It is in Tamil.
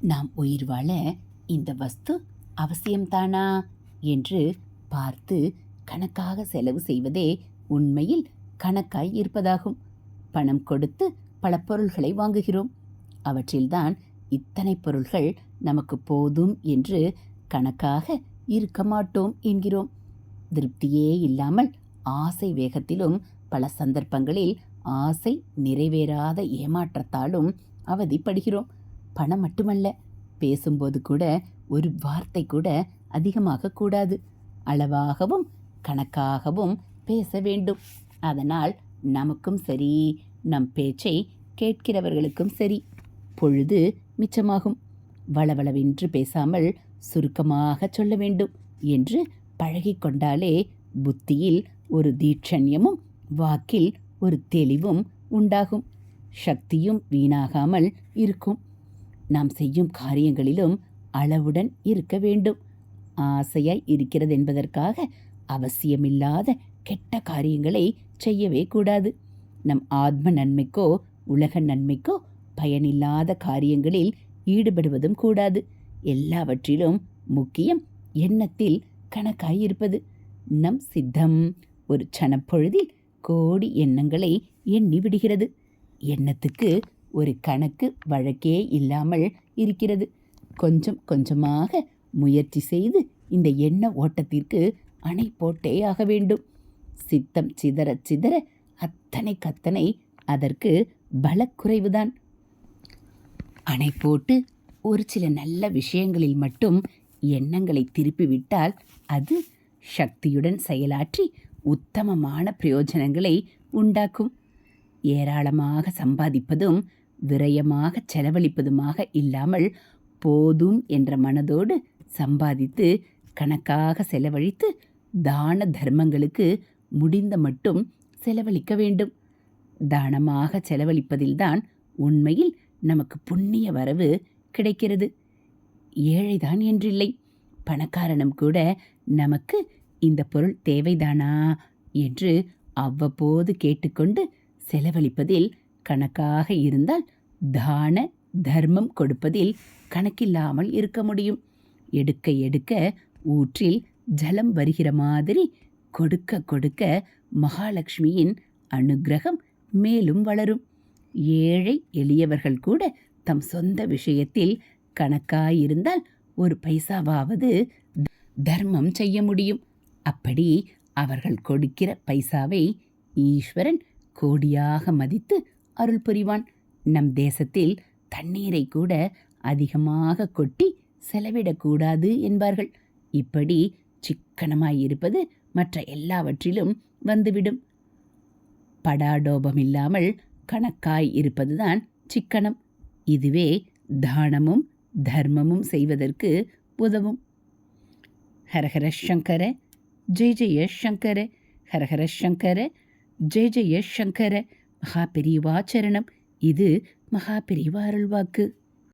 நாம் உயிர் வாழ இந்த வஸ்து அவசியம்தானா? என்று பார்த்து கணக்காக செலவு செய்வதே உண்மையில் கணக்காய் இருப்பதாகும். பணம் கொடுத்து பல பொருள்களை வாங்குகிறோம். அவற்றில்தான் இத்தனை பொருள்கள் நமக்கு போதும் என்று கணக்காக இருக்க மாட்டோம் என்கிறோம். திருப்தியே இல்லாமல் ஆசை வேகத்திலும் பல சந்தர்ப்பங்களில் ஆசை நிறைவேறாத ஏமாற்றத்தாலும் அவதிப்படுகிறோம். பணம் மட்டுமல்ல பேசும்போது கூட ஒரு வார்த்தை கூட அதிகமாக கூடாது. அளவாகவும் கணக்காகவும் பேச வேண்டும். அதனால் நமக்கும் சரி நம் பேச்சை கேட்கிறவர்களுக்கும் சரி. பொழுது மிச்சமாகும். வளவளவென்று பேசாமல் சுருக்கமாக சொல்ல வேண்டும் என்று பழகிக்கொண்டாலே புத்தியில் ஒரு தீட்சண்யமும் வாக்கில் ஒரு தெளிவும் உண்டாகும். சக்தியும் வீணாகாமல் இருக்கும். நாம் செய்யும் காரியங்களிலும் அளவுடன் இருக்க வேண்டும். ஆசையாய் இருக்கிறது என்பதற்காக அவசியமில்லாத கெட்ட காரியங்களை செய்யவே கூடாது. நம் ஆத்ம நன்மைக்கோ உலக நன்மைக்கோ பயனில்லாத காரியங்களில் ஈடுபடுவதும் கூடாது. எல்லாவற்றிலும் முக்கியம் எண்ணத்தில் கணக்காயிருப்பது. நம் சித்தம் ஒரு சனப்பொழுதில் கோடி எண்ணங்களை எண்ணி விடுகிறது. எண்ணத்துக்கு ஒரு கணக்கு வழக்கே இல்லாமல் இருக்கிறது. கொஞ்சம் கொஞ்சமாக முயற்சி செய்து இந்த எண்ண ஓட்டத்திற்கு அணை போட்டே ஆக வேண்டும். சித்தம் சிதற சிதற அத்தனை கத்தனை அதற்கு பலக்குறைவுதான். அணை போட்டு ஒரு சில நல்ல விஷயங்களில் மட்டும் எண்ணங்களை திருப்பிவிட்டால் அது சக்தியுடன் செயலாற்றி உத்தமமான பிரயோஜனங்களை உண்டாக்கும். ஏராளமாக சம்பாதிப்பதும் விரயமாக செலவழிப்பதுமாக இல்லாமல் போதும் என்ற மனதோடு சம்பாதித்து கணக்காக செலவழித்து தான தர்மங்களுக்கு முடிந்த மட்டும் செலவழிக்க வேண்டும். தானமாக செலவழிப்பதில்தான் உண்மையில் நமக்கு புண்ணிய வரவு கிடைக்கிறது. ஏழைதான் என்றில்லை. பணக்காரனும் கூட நமக்கு இந்த பொருள் தேவைதானா? என்று அவ்வப்போது கேட்டுக்கொண்டு செலவழிப்பதில் கணக்காக இருந்தால் தான தர்மம் கொடுப்பதில் கணக்கில்லாமல் இருக்க முடியும். எடுக்க எடுக்க ஊற்றில் ஜலம் வருகிற மாதிரி கொடுக்க கொடுக்க மகாலட்சுமியின் அனுக்கிரகம் மேலும் வளரும். ஏழை எளியவர்கள் கூட தம் சொந்த விஷயத்தில் கணக்காயிருந்தால் ஒரு பைசாவாவது தர்மம் செய்ய முடியும். அப்படி அவர்கள் கொடுக்கிற பைசாவை ஈஸ்வரன் கோடியாக மதித்து அருள் புரிவான். நம் தேசத்தில் தண்ணீரை கூட அதிகமாக கொட்டி செலவிடக்கூடாது என்பார்கள். இப்படி சிக்கனமாயிருப்பது மற்ற எல்லாவற்றிலும் வந்துவிடும். படாடோபம் இல்லாமல் கணக்காய் இருப்பதுதான் சிக்கனம். இதுவே தானமும் தர்மமும் செய்வதற்கு உதவும். ஹரஹர சங்கர ஜெய ஜெய சங்கர ஹரஹர சங்கர ஜெய ஜெய சங்கர. மகா பெரியவா சரணம். இது மகா பெரியவா அருள்வாக்கு.